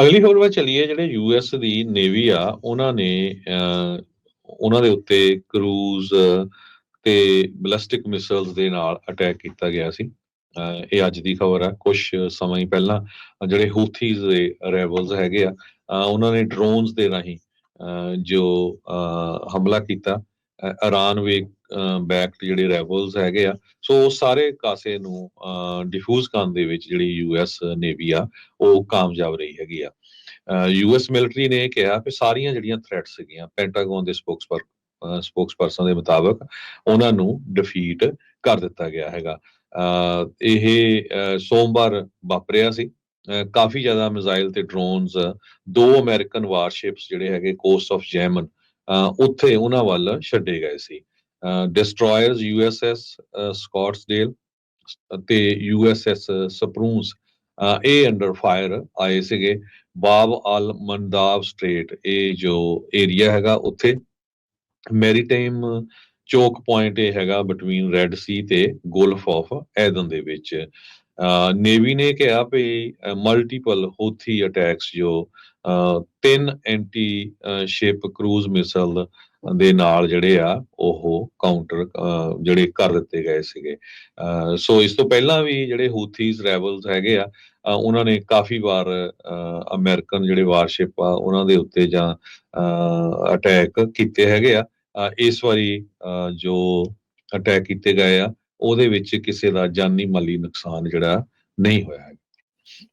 ਅਗਲੀ ਖਬਰ ਵੱਲ ਚੱਲੀਏ ਜਿਹੜੇ ਯੂਐਸ ਦੀ ਨੇਵੀ ਆ ਉਹਨਾਂ ਨੇ ਉਹਨਾਂ ਦੇ ਉੱਤੇ ਕਰੂਜ਼ ਤੇ ਬੈਲਿਸਟਿਕ ਮਿਸਾਈਲਸ ਦੇ ਨਾਲ ਅਟੈਕ ਕੀਤਾ ਗਿਆ ਸੀ। ਅਹ, ਇਹ ਅੱਜ ਦੀ ਖਬਰ ਆ। ਕੁਝ ਸਮਾਂ ਹੀ ਪਹਿਲਾਂ ਜਿਹੜੇ ਹੂਥੀਜ਼ ਦੇ ਰੈਬਲਸ ਹੈਗੇ ਆ ਉਹਨਾਂ ਨੇ ਡਰੋਨਸ ਦੇ ਰਾਹੀਂ ਅਹ, ਜੋ ਅਹ, ਹਮਲਾ ਕੀਤਾ ਅਹ, ਇਰਾਨ ਵੇ ਬੈਕ ਜਿਹੜੇ ਰੈਬਲਸ ਹੈਗੇ ਆ ਸੋ ਉਹ ਸਾਰੇ ਕਾਸੇ ਨੂੰ ਡਿਫਿਊਜ਼ ਕਰਨ ਦੇ ਵਿੱਚ ਜਿਹੜੀ ਯੂਐਸ ਨੇਵੀ ਆ ਉਹ ਕਾਮਯਾਬ ਰਹੀ ਹੈਗੀ ਆ। ਯੂਐਸ ਮਿਲਟਰੀ ਨੇ ਇਹ ਕਿਹਾ ਕਿ ਸਾਰੀਆਂ ਜਿਹੜੀਆਂ ਥ੍ਰੈਟਸ ਸੀਗੀਆਂ ਪੈਂਟਾਗਨ ਦੇ ਸਪੋਕਸਪਰ ਸਪੋਕਸਪਰਸਨ ਦੇ ਮੁਤਾਬਕ ਉਹਨਾਂ ਨੂੰ ਡਿਫੀਟ ਕਰ ਦਿੱਤਾ ਗਿਆ ਹੈਗਾ। ਅਹ, ਇਹ ਸੋਮਵਾਰ ਵਾਪਰਿਆ ਸੀ। ਕਾਫੀ ਜ਼ਿਆਦਾ ਮਿਜ਼ਾਈਲ ਤੇ ਡਰੋਨਸ ਦੋ ਅਮਰੀਕਨ ਵਾਰਸ਼ਿਪਸ ਜਿਹੜੇ ਹੈਗੇ ਕੋਸਟ ਆਫ ਜੈਮਨ ਉੱਥੇ ਉਹਨਾਂ ਵੱਲ ਛੱਡੇ ਗਏ ਸੀ। ਡਿਸਟਰੋਇਰਸ ਯੂਐਸਐਸ ਸਕਾਟਸਡੇਲ ਤੇ ਯੂਐਸਐਸ ਸਪਰੂਸ ਇਹ ਅੰਡਰ ਫਾਇਰ ਆਏ ਸੀਗੇ। ਬਾਬ ਅਲ ਮੰਦਾਬ ਸਟ੍ਰੇਟ ਇਹ ਜੋ ਏਰੀਆ ਹੈਗਾ ਉੱਥੇ। ਮੈਰੀਟਾਈਮ ਚੋਕ ਪੁਆਇੰਟ ਇਹ ਹੈਗਾ ਬਿਟਵੀਨ ਰੈੱਡ ਸੀ ਤੇ ਗੋਲਫ ਆਫ ਐਦਨ ਦੇ ਵਿੱਚ। ਨੇਵੀ ਨੇ ਕਿਹਾ ਵੀ ਮਲਟੀਪਲ ਹੋਥੀ ਅਟੈਕਸ ਜੋ ਅਹ, ਤਿੰਨ ਐਂਟੀ ਸ਼ਿਪ ਕਰੂਜ਼ ਮਿਸਾਈਲ ਦੇ ਨਾਲ ਜਿਹੜੇ ਆ ਉਹ ਕਾਊਂਟਰ ਜਿਹੜੇ ਕਰ ਦਿੱਤੇ ਗਏ ਸੀਗੇ। ਸੋ ਇਸ ਤੋਂ ਪਹਿਲਾਂ ਵੀ ਜਿਹੜੇ ਹੂਥੀਜ਼ ਰੈਬਲਸ ਹੈਗੇ ਆ ਉਹਨਾਂ ਨੇ ਕਾਫੀ ਵਾਰ ਅਹ, ਅਮਰੀਕਨ ਜਿਹੜੇ ਵਾਰਸ਼ਿਪ ਆ ਉਹਨਾਂ ਦੇ ਉੱਤੇ ਜਾਂ ਅਟੈਕ ਕੀਤੇ ਹੈਗੇ ਆ। ਇਸ ਵਾਰੀ ਅਹ, ਜੋ ਅਟੈਕ ਕੀਤੇ ਗਏ ਆ ਉਹਦੇ ਵਿੱਚ ਕਿਸੇ ਦਾ ਜਾਨੀ ਮਾਲੀ ਨੁਕਸਾਨ ਜਿਹੜਾ ਨਹੀਂ ਹੋਇਆ ਹੈ ਜੀ।